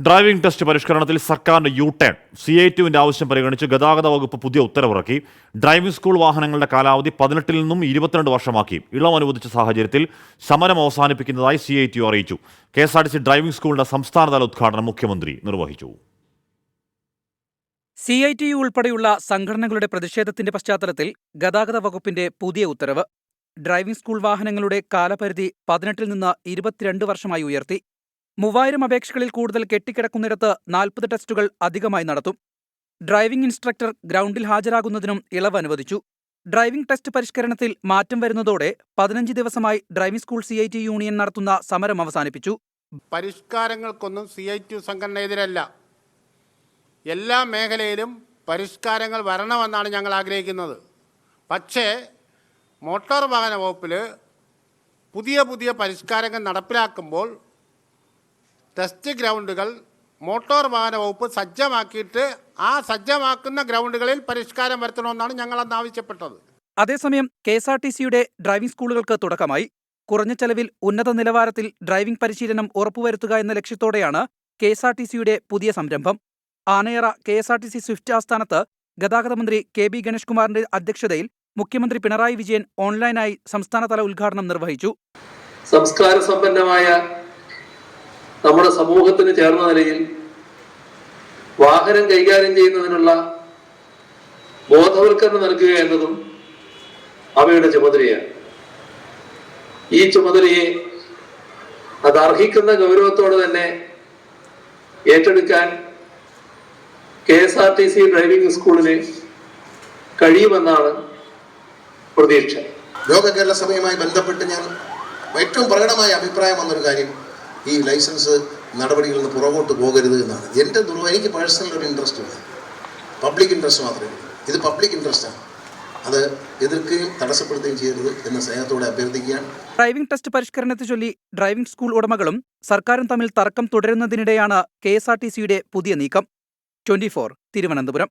Driving test പരിഷ്കരണത്തിൽ സർക്കാരിന്റെ U turn C I ടുവിന്റെ ആവശ്യം പരിഗണിച്ച് ഗതാഗത വകുപ്പ് പുതിയ ഉത്തരവിറക്കി. ഡ്രൈവിംഗ് സ്കൂൾ വാഹനങ്ങളുടെ കാലാവധി പതിനെട്ടിൽ നിന്നും ഇരുപത്തിരണ്ട് വർഷമാക്കി. ഇളം അനുവദിച്ച സാഹചര്യത്തിൽ സമരം അവസാനിപ്പിക്കുന്നതായി സി ഐ ടി അറിയിച്ചു. K S R T C driving സ്കൂളിന്റെ സംസ്ഥാനതല ഉദ്ഘാടനം മുഖ്യമന്ത്രി നിർവഹിച്ചു. സി ഐ ടി യു ഉൾപ്പെടെയുള്ള സംഘടനകളുടെ പ്രതിഷേധത്തിന്റെ പശ്ചാത്തലത്തിൽ ഗതാഗത വകുപ്പിന്റെ പുതിയ ഉത്തരവ്. ഡ്രൈവിംഗ് സ്കൂൾ വാഹനങ്ങളുടെ കാലപരിധി പതിനെട്ടിൽ നിന്ന് ഇരുപത്തിരണ്ട് വർഷമായി ഉയർത്തി. മൂവായിരം അപേക്ഷകളിൽ കൂടുതൽ കെട്ടിക്കിടക്കുന്നിടത്ത് നാൽപ്പത് ടെസ്റ്റുകൾ അധികമായി നടത്തും. ഡ്രൈവിംഗ് ഇൻസ്ട്രക്ടർ ഗ്രൗണ്ടിൽ ഹാജരാകുന്നതിനും ഇളവ് അനുവദിച്ചു. ഡ്രൈവിംഗ് ടെസ്റ്റ് പരിഷ്കരണത്തിൽ മാറ്റം വരുന്നതോടെ പതിനഞ്ച് ദിവസമായി ഡ്രൈവിംഗ് സ്കൂൾ സി യൂണിയൻ നടത്തുന്ന സമരം അവസാനിപ്പിച്ചു. പരിഷ്കാരങ്ങൾക്കൊന്നും സി ഐ ടി സംഘടന എതിരല്ല എല്ലാ മേഖലയിലും പരിഷ്കാരങ്ങൾ വരണമെന്നാണ് ഞങ്ങൾ ആഗ്രഹിക്കുന്നത്. പക്ഷേ മോട്ടോർ വാഹന വകുപ്പിൽ പുതിയ പുതിയ പരിഷ്കാരങ്ങൾ നടപ്പിലാക്കുമ്പോൾ ടെസ്റ്റ് ഗ്രൗണ്ടുകൾ മോട്ടോർ വാഹന വകുപ്പ് സജ്ജമാക്കിയിട്ട് ആ സജ്ജമാക്കുന്ന ഗ്രൗണ്ടുകളിൽ പരിഷ്കാരം വരുത്തണമെന്നാണ് ഞങ്ങൾ അന്ന് ആവശ്യപ്പെട്ടത്. അതേസമയം കെ എസ് ആർ ടി സിയുടെ ഡ്രൈവിംഗ് സ്കൂളുകൾക്ക് തുടക്കമായി. കുറഞ്ഞ ചെലവിൽ ഉന്നത നിലവാരത്തിൽ ഡ്രൈവിംഗ് പരിശീലനം ഉറപ്പുവരുത്തുക എന്ന ലക്ഷ്യത്തോടെയാണ് കെ എസ് ആർ ടി സിയുടെ പുതിയ സംരംഭം. Anayara K S R T C swift ആസ്ഥാനത്ത് ഗതാഗത മന്ത്രി കെ ബി ഗണേഷ് കുമാറിന്റെ അധ്യക്ഷതയിൽ മുഖ്യമന്ത്രി പിണറായി വിജയൻ ഓൺലൈനായി സംസ്ഥാനതല ഉദ്ഘാടനം നിർവഹിച്ചു. സംസ്കാര സമ്പന്നമായ നമ്മുടെ സമൂഹത്തിന് ചേർന്ന നിലയിൽ വാഹനം കൈകാര്യം ചെയ്യുന്നതിനുള്ള ബോധവൽക്കരണം നൽകുക എന്നതും അവയുടെ ചുമതലയാണ്. ഈ ചുമതലയെ അത് അർഹിക്കുന്ന ഗൗരവത്തോടെ തന്നെ ഏറ്റെടുക്കാൻ K S R T C driving സ്കൂളിന് കഴിയുമെന്നാണ് പ്രതീക്ഷ. ലോക കേരള സഭയുമായി ബന്ധപ്പെട്ട് ഞാൻ ഏറ്റവും പ്രകടമായ അഭിപ്രായം വന്നൊരു കാര്യം ഈ ലൈസൻസ് നടപടികളിൽ നിന്ന് പുറകോട്ട് പോകരുത് എന്നാണ്. എന്റെ ദുർവ എനിക്ക് പേഴ്സണൽ ഒരു ഇൻട്രസ്റ്റ് ഉണ്ട്. പബ്ലിക് ഇൻട്രസ്റ്റ് മാത്രമേ ഉള്ളൂ. ഇത് പബ്ലിക് ഇൻട്രസ്റ്റാണ് അത് എതിർക്കുകയും തടസ്സപ്പെടുത്തുകയും ചെയ്യരുത് എന്ന സ്നേഹത്തോടെ അഭ്യർത്ഥിക്കുകയാണ്. ഡ്രൈവിംഗ് ടെസ്റ്റ് പരിഷ്കരണത്തെ ചൊല്ലി ഡ്രൈവിംഗ് സ്കൂൾ ഉടമകളും സർക്കാരും തമ്മിൽ തർക്കം തുടരുന്നതിനിടെയാണ് കെ എസ് ആർ ടി സിയുടെ പുതിയ നീക്കം. Twenty four Thiruvananthapuram.